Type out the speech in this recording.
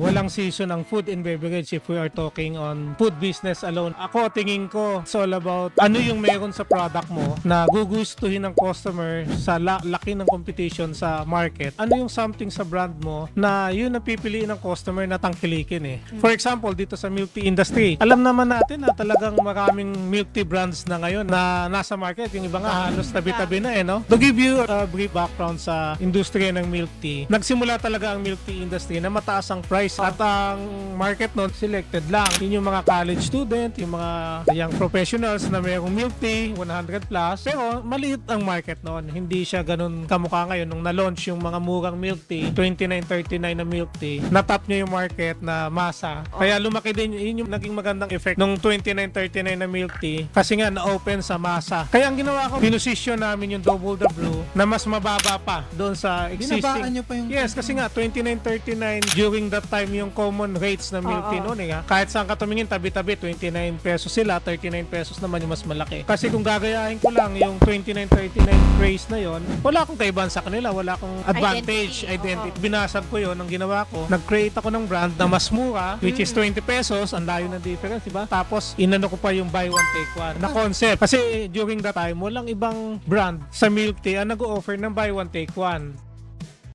Walang season ang food and beverage if we are talking on food business alone. Ako, tingin ko, it's all about ano yung meron sa product mo na gugustuhin ng customer sa la- laki ng competition sa market. Ano yung something sa brand mo na yun ang pipiliin ng customer na tangkilikin eh. For example, dito sa milk tea industry, alam naman natin na talagang maraming milk tea brands na ngayon na nasa market. Yung iba nga halos tabi-tabi na eh, no? To give you a brief background sa industriya ng milk tea, nagsimula talaga ang milk tea industry na mataas ang price at ang market noon selected lang. Yun yung mga college student, yung mga young professionals na mayroong milk tea, 100 plus. Pero maliit ang market noon. Hindi siya ganun kamukha ngayon nung na-launch yung mga murang milk tea, 29.39 na milk tea. Natap niya yung market na masa. Kaya lumaki din yun yung naging magandang effect nung 29.39 na milk tea kasi nga na-open sa masa. Kaya ang ginawa ko, pinosisyon namin yung double the blue na mas mababa pa doon sa existing. Binabaan nyo pa yung... Yes, kasi nga 29.39 during that time yung common rates na milk tea Oo. noon eh. ha. Kahit saan ka tumingin, tabi-tabi 29 pesos sila, 39 pesos naman yung mas malaki. Kasi kung gagayahin ko lang yung 29.39 craze na yon, wala akong kaibahan sa kanila, wala akong advantage, Identity. identity. Binasag ko yon ang ginawa ko. Nag-create ako ng brand na mas mura, which Mm. is 20 pesos, ang layo ng difference, di ba? Tapos inano ko pa yung buy one take one na concept. Kasi during that time, walang ibang brand sa milk tea ang nag-offer ng buy one take one.